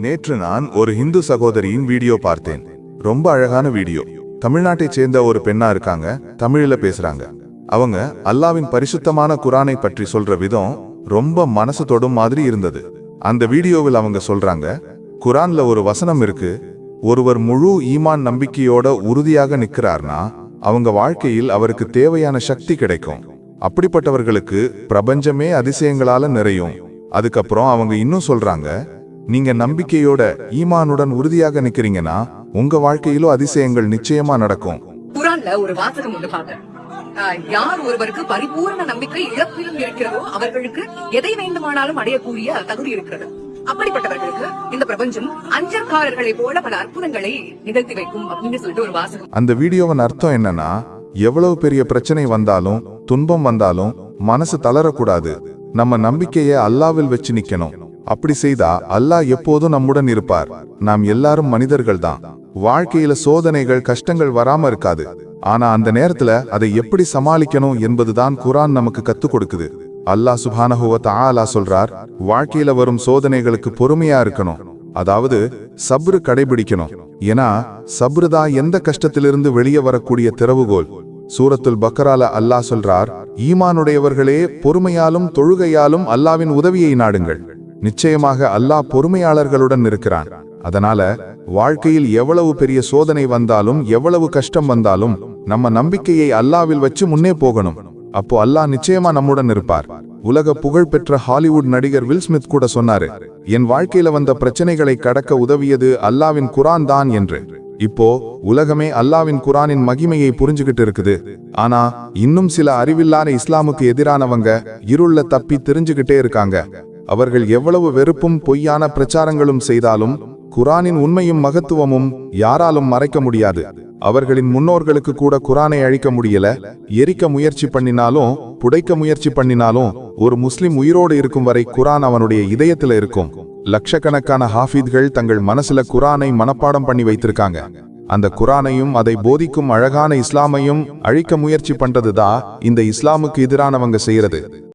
நேற்று நான் ஒரு இந்து சகோதரியின் வீடியோ பார்த்தேன். ரொம்ப அழகான வீடியோ. தமிழ்நாட்டைச் சேர்ந்த ஒரு பெண்ணா இருக்காங்க தமிழ்ல பேசுறாங்க. அவங்க அல்லாவின் பரிசுத்தமான குரானை பற்றி சொல்ற விதம் ரொம்ப மனசு தொடும் மாதிரி இருந்தது. அந்த வீடியோவில் அவங்க சொல்றாங்க குரான்ல ஒரு வசனம் இருக்கு ஒருவர் முழு ஈமான் நம்பிக்கையோட உறுதியாக நிற்கிறார்னா அவங்க வாழ்க்கையில் அவருக்கு தேவையான சக்தி கிடைக்கும். அப்படிப்பட்டவர்களுக்கு பிரபஞ்சமே அதிசயங்களால நிறையும். அதுக்கப்புறம் அவங்க இன்னும் சொல்றாங்க நீங்க நம்பிக்கையோட ஈமானுடன் உறுதியாக நிக்கிறீங்கன்னா உங்க வாழ்க்கையிலும் அதிசயங்கள் நிச்சயமா நடக்கும். குரான்ல ஒரு வாசகம் ஒன்று பார்த்தேன் யார் ஒருவருக்கு பரிபூர்ண நம்பிக்கை இழப்பிலும் இருக்கிறதோ அவர்களுக்கு எதை வேண்டுமானாலும் அடையக்கூடிய தகுதி இருக்கிறது. அப்படிப்பட்டவர்களுக்கு இந்த பிரபஞ்சம் அஞ்சற்காரர்களை போல பல அற்புதங்களை நிகழ்த்தி வைக்கும் அப்படின்னு சொல்லிட்டு ஒரு வாசகம். அந்த வீடியோவின் அர்த்தம் என்னன்னா எவ்வளவு பெரிய பிரச்சனை வந்தாலும் துன்பம் வந்தாலும் மனசு தளரக்கூடாது. நம்ம நம்பிக்கையை அல்லாவில் வச்சு நிக்கணும். அப்படி செய்தா அல்லாஹ் எப்போதும் நம்முடன் இருப்பார். நாம் எல்லாரும் மனிதர்கள்தான். வாழ்க்கையில சோதனைகள் கஷ்டங்கள் வராம இருக்காது. ஆனா அந்த நேரத்துல அதை எப்படி சமாளிக்கணும் என்பதுதான் குரான் நமக்கு கத்து கொடுக்குது. அல்லாஹ் சுபானஹுவ தஆலா சொல்றார் வாழ்க்கையில வரும் சோதனைகளுக்கு பொறுமையா இருக்கணும். அதாவது சப்ரு கடைபிடிக்கணும். ஏன்னா சப்ரு தான் எந்த கஷ்டத்திலிருந்து வெளியே வரக்கூடிய திறவுகோல். சூரத்துல் பக்கரால அல்லாஹ் சொல்றார் ஈமானுடையவர்களே பொறுமையாலும் தொழுகையாலும் அல்லாவின் உதவியை நாடுங்கள். நிச்சயமாக அல்லாஹ் பொறுமையாளர்களுடன் இருக்கிறான். அதனால வாழ்க்கையில் எவ்வளவு பெரிய சோதனை வந்தாலும் எவ்வளவு கஷ்டம் வந்தாலும் நம்ம நம்பிக்கையை அல்லாவில் வச்சு முன்னே போகணும். அப்போ அல்லாஹ் நிச்சயமா நம்முடன் இருப்பார். உலக புகழ்பெற்ற ஹாலிவுட் நடிகர் வில் ஸ்மித் கூட சொன்னாரு என் வாழ்க்கையில வந்த பிரச்சனைகளை கடக்க உதவியது அல்லாவின் குரான் தான் என்று. இப்போ உலகமே அல்லாவின் குரானின் மகிமையை புரிஞ்சுகிட்டு இருக்குது. ஆனா இன்னும் சில அறிவில்லாத இஸ்லாமுக்கு எதிரானவங்க இருள தப்பி தெரிஞ்சுகிட்டே இருக்காங்க. அவர்கள் எவ்வளவு வெறுப்பும் பொய்யான பிரச்சாரங்களும் செய்தாலும் குரானின் உண்மையும் மகத்துவமும் யாராலும் மறைக்க முடியாது. அவர்களின் முன்னோர்களுக்கு கூட குரானை அழிக்க முடியல. எரிக்க முயற்சி பண்ணினாலும் புடைக்க முயற்சி பண்ணினாலும் ஒரு முஸ்லிம் உயிரோடு இருக்கும் வரை குரான் அவனுடைய இதயத்துல இருக்கும். லட்சக்கணக்கான ஹாஃபீத்கள் தங்கள் மனசுல குரானை மனப்பாடம் பண்ணி வைத்திருக்காங்க. அந்த குரானையும் அதை போதிக்கும் அழகான இஸ்லாமையும் அழிக்க முயற்சி பண்றதுதான் இந்த இஸ்லாமுக்கு எதிரானவங்க செய்யறது.